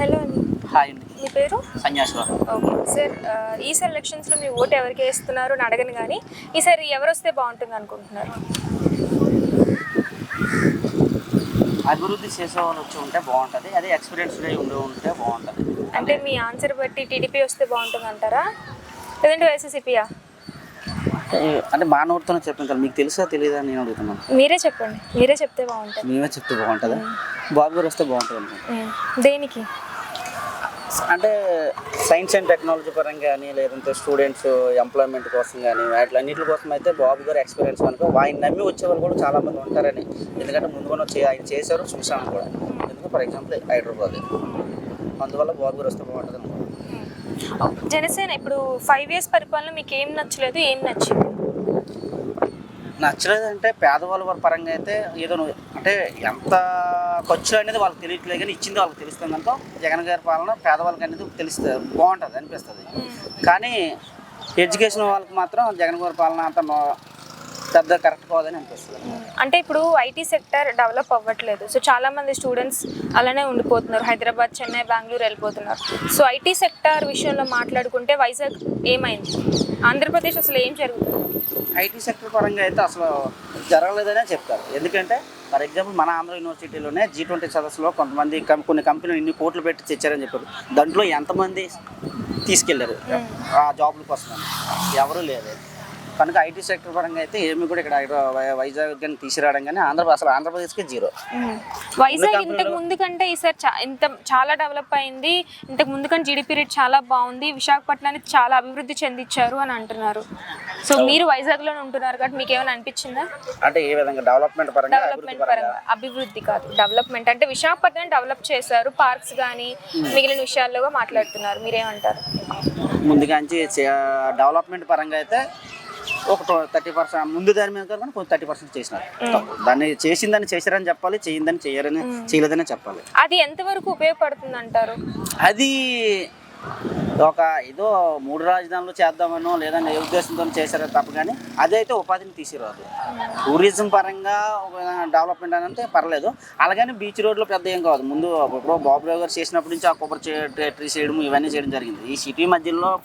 Hello అండి. Hi అండి. మీ పేరు? సన్యాసిరావు ఓకే. సార్ ఈసారి ఎలక్షన్స్లో మీ ఓటు ఎవరికి వేస్తున్నారు అని అడగను కానీ ఈసారి ఎవరు వస్తే బాగుంటుంది అనుకుంటున్నారు? అభివృద్ధి చేసే వాళ్ళు వచ్చి ఉంటే బాగుంటుంది. అదే ఎక్స్పీరియన్స్ ఉండి ఉంటే బాగుంటుంది. అంటే మీ ఆన్సర్ బట్టి టీడీపీ వస్తే బాగుంటుంది అంటారా? లేదంటే వైసీసీపీయా? అంటే మా నోటితోనే చెప్పాను కదా మీకు తెలుసా తెలియదా నేను అడుగుతున్నాను. మీరే చెప్పండి. మీరే చెప్తే బాగుంటుంది. మేమే చెప్తే బాగుంటుందా? బాబు గారు వస్తే బాగుంటుంది దేనికి? అంటే సైన్స్ అండ్ టెక్నాలజీ పరంగా కానీ లేదంటే స్టూడెంట్స్ ఎంప్లాయ్మెంట్ కోసం కానీ వాటిలన్నింటి కోసం అయితే బాబు గారు ఎక్స్పీరియన్స్ కనుక ఆయన నమ్మి వచ్చే వాళ్ళు కూడా చాలామంది ఉంటారని. ఎందుకంటే ముందుగానే చే ఆయన చేశారు చూశాను కూడా. ఎందుకంటే ఫర్ ఎగ్జాంపుల్ హైదరాబాద్. అందువల్ల బాబు గారు వస్తే బాగుంటుంది జనసేన ఇప్పుడు ఫైవ్ ఇయర్స్ పరిపాలన మీకు ఏం నచ్చలేదు ఏం నచ్చింది? నచ్చలేదంటే పేదవాళ్ళ వారి పరంగా అయితే ఏదో అంటే ఎంత ఖర్చు అనేది వాళ్ళకి తెలియట్లేదు కానీ ఇచ్చింది వాళ్ళకి తెలుస్తుంది కనుక జగన్ గారి పాలన పేదవాళ్ళకి అనేది తెలుస్తుంది బాగుంటుంది అనిపిస్తుంది. కానీ ఎడ్యుకేషన్ వాళ్ళకి మాత్రం జగన్ గారి పాలన అంత పెద్ద కరెక్ట్ కాదని అనిపిస్తుంది. అంటే ఇప్పుడు ఐటీ సెక్టర్ డెవలప్ అవ్వట్లేదు. సో చాలా మంది స్టూడెంట్స్ అలానే ఉండిపోతున్నారు. హైదరాబాద్ చెన్నై బెంగళూరు వెళ్ళిపోతున్నారు. సో ఐటీ సెక్టర్ విషయంలో మాట్లాడుకుంటే వైజాగ్ ఏమైంది? ఆంధ్రప్రదేశ్ అసలు ఏం జరుగుతుంది? ఐటీ సెక్టర్ పరంగా అయితే అసలు జరగలేదనే చెప్తారు. ఎందుకంటే ఫర్ ఎగ్జాంపుల్ మన ఆంధ్ర యూనివర్సిటీలోనే జీ ట్వంటీ సదస్సులో కొంతమంది కొన్ని కంపెనీలు ఇన్ని కోట్లు పెట్టి తెచ్చారని చెప్పారు. దాంట్లో ఎంతమంది తీసుకెళ్ళారు? ఆ జాబ్ల కోసం ఎవరూ లేరు. కనుక ఐటీ సెక్టర్ పరంగా అయితే ఏమి కూడా ఇక్కడ వైజాగ్ కానీ తీసుకురావడం కానీ ఆంధ్ర అసలు ఆంధ్రప్రదేశ్కి జీరో. వైజాగ్ ఇంతకు ముందు కంటే ఈసారి చా- ఇంత చాలా డెవలప్ అయింది. ఇంతకు ముందు కంటే జీడిపి రేట్ చాలా బాగుంది. విశాఖపట్నాన్ని చాలా అభివృద్ధి చెందించారు అని అంటున్నారు. సో మీరు వైజాగ్లోనే ఉంటున్నారు కాబట్టి మీకు ఏమైనా అనిపించిందా? అంటే ఏ విధంగా? డెవలప్మెంట్ పరంగా అభివృద్ధి డెవలప్మెంట్ పరంగా? అభివృద్ధి కాదు. డెవలప్మెంట్ అంటే విశాఖపట్నం డెవలప్ చేశారు. పార్క్స్ కానీ మిగిలిన విషయాల్లో మాట్లాడుతున్నారు. మీరేమంటారు? ముందుగాంచి డెవలప్మెంట్ పరంగా అయితే ఒక థర్టీ పర్సెంట్ ముందు దాని మీద కనుక కొంచెం థర్టీ పర్సెంట్ చేసినారు. దాన్ని చేసిందని చేశారని చెప్పాలి చేయిందని చేయరని చేయలేదని చెప్పాలి. అది ఎంతవరకు ఉపయోగపడుతుంది అంటారు అది ఒక ఏదో మూడు రాజధానులు చేద్దామనో లేదంటే ఏ ఉద్దేశంతో చేశారో తప్ప కానీ అదైతే ఉపాధిని తీసిరాదు. టూరిజం పరంగా ఒక డెవలప్మెంట్ అని అంటే పర్లేదు. అలాగని బీచ్ రోడ్లో పెద్ద ఏం కాదు. ముందు ఇప్పుడు బాబురావు గారు చేసినప్పటి నుంచి ఆ కొబ్బరి ట్రీ చేయడం ఇవన్నీ చేయడం జరిగింది. ఈ సిటీ మధ్యలో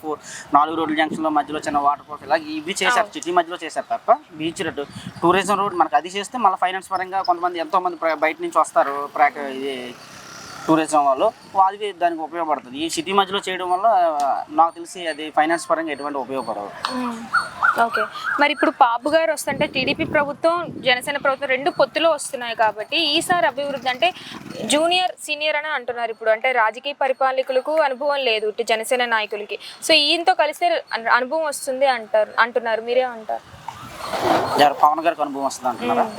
నాలుగు రోడ్ల జంక్షన్లో మధ్యలో చిన్న వాటర్ ఫాల్స్ ఇలా ఇవి చేశారు. సిటీ మధ్యలో చేశారు తప్ప బీచ్ రోడ్ టూరిజం రోడ్ మనకు అది చేస్తే మళ్ళీ ఫైనాన్స్ పరంగా కొంతమంది ఎంతో మంది ప్ర- బయట నుంచి వస్తారు. ప్రాక్ ఇది టూరిజం వాళ్ళు. అది దానికి ఉపయోగపడుతుంది. ఈ సిటీ మధ్యలో చేయడం వల్ల నాకు తెలిసి అది ఫైనాన్స్ పరంగా ఎటువంటి ఉపయోగపడదు. ఓకే. మరి ఇప్పుడు బాబు గారు వస్తుంటే టీడీపీ ప్రభుత్వం జనసేన ప్రభుత్వం రెండు పొత్తులో వస్తున్నాయి కాబట్టి ఈసారి అభివృద్ధి అంటే జూనియర్ సీనియర్ అని అంటున్నారు ఇప్పుడు. అంటే రాజకీయ పరిపాలకులకు అనుభవం లేదు ఇటు జనసేన నాయకులకి. సో ఈయనతో కలిస్తే అను- అనుభవం వస్తుంది అంటారు అంటున్నారు. మీరే అంటారు పవన్ గారికి అనుభవం వస్తుంది అంటున్నారా?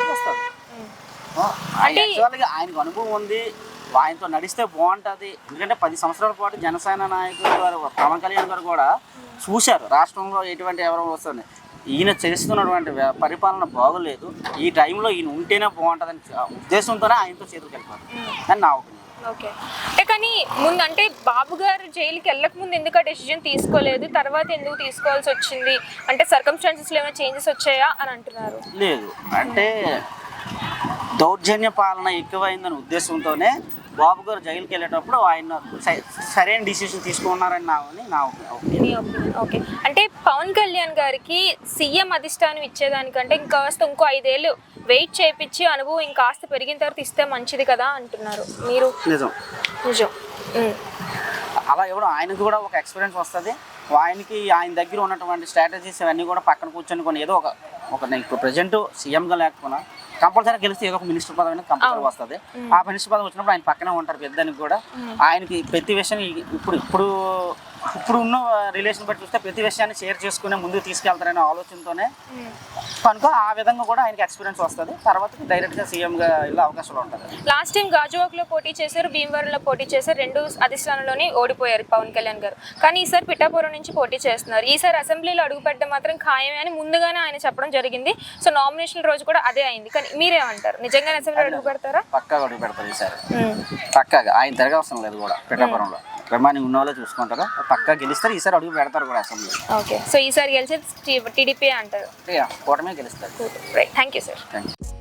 అంటే ఆయనకు అనుభవం ఉంది. ఆయనతో నడిస్తే బాగుంటుంది. ఎందుకంటే పది సంవత్సరాల పాటు జనసేన నాయకులు గారు పవన్ కళ్యాణ్ గారు కూడా చూశారు. రాష్ట్రంలో ఎటువంటి ఎవరో వస్తుంది ఈయన చేస్తున్నటువంటి పరిపాలన బాగోలేదు. ఈ టైంలో ఈయన ఉంటేనే బాగుంటుందని ఉద్దేశంతోనే ఆయనతో చేతులు కలిపారు. అని నా ఒపీనియన్. ఓకే. అంటే కానీ ముందు అంటే బాబు గారు జైలుకి వెళ్ళక ముందు ఎందుకు ఆ డెసిజన్ తీసుకోలేదు? తర్వాత ఎందుకు తీసుకోవాల్సి వచ్చింది? అంటే సర్కమ్స్టాన్సెస్లో ఏమైనా చేంజెస్ వచ్చాయా అని అంటున్నారు. లేదు. అంటే దౌర్జన్య పాలన ఎక్కువైందనే ఉద్దేశంతోనే బాబు గారు జైలుకి వెళ్ళేటప్పుడు ఆయన సై- సరైన డిసిషన్ తీసుకున్నారని నా నా ఓకే. అంటే పవన్ కళ్యాణ్ గారికి సీఎం అధిష్టానం ఇచ్చేదానికంటే ఇంకాస్త ఇంకో ఐదేళ్ళు వెయిట్ చేయించి అనుభవం ఇంకాస్త పెరిగిన తర్వాత ఇస్తే మంచిది కదా అంటున్నారు. మీరు? నిజం. నిజం. అలా ఇవ్వడం ఆయనకు కూడా ఒక ఎక్స్పీరియన్స్ వస్తుంది. ఆయనకి ఆయన దగ్గర ఉన్నటువంటి స్ట్రాటజీస్ అవన్నీ కూడా పక్కన కూర్చొని కొన్ని ఏదో ఒక ఒక నేను ఇప్పుడు ప్రజెంట్ సీఎంగా లేకపోయినా కంపల్సరీ గెలిస్తే ఏదో ఒక మినిస్టర్ పదవి అనేది కంపల్సరీ వస్తుంది. ఆ మినిస్టర్ పదవి వచ్చినప్పుడు ఆయన పక్కనే ఉంటారు పెద్దానికి కూడా. ఆయనకి ప్రతి విషయం ఇప్పుడు ఇప్పుడు ఇప్పుడు ఉన్న రిలేషన్ బట్టి చూస్తే ప్రతి విషయాన్ని షేర్ చేసుకునే ముందుకు తీసుకెళ్తారనే ఆలోచనతోనే కనుక ఆ విధంగా కూడా ఆయనకి ఎక్స్పీరియన్స్ వస్తుంది. తర్వాత డైరెక్ట్గా సీఎంగా వెళ్ళే అవకాశాలు ఉంటుంది లాస్ట్ టైం గాజువాక్లో పోటీ చేశారు భీమవరంలో పోటీ చేశారు రెండు అధిష్టానంలోనే ఓడిపోయారు పవన్ కళ్యాణ్ గారు. కానీ ఈసారి పిఠాపురం నుంచి పోటీ చేస్తున్నారు. ఈసారి అసెంబ్లీలో అడుగుపెట్టడం మాత్రం ఖాయమే అని ముందుగానే ఆయన చెప్పడం జరిగింది. సో నామినేషన్ రోజు కూడా అదే అయింది. కానీ మీరేమంటారు? నిజంగానే అసెంబ్లీలో అడుగు పెడతారా పక్కాగా అడుగు పెడతారు ఈసారి పక్కాగా. ఆయన తిరగవసరం లేదు కూడా పిఠాపురంలో. ప్రమాణి ఉన్న వాళ్ళే చూసుకుంటారు. పక్కా గెలుస్తారు. ఈసారి అడుగు పెడతారు కూడా అసెంబ్లీ. ఓకే. సో ఈసారి గెలిచేది టీడీపీ అంటారు. కూటమే గెలుస్తారు. Right. Thank you sir. Thank you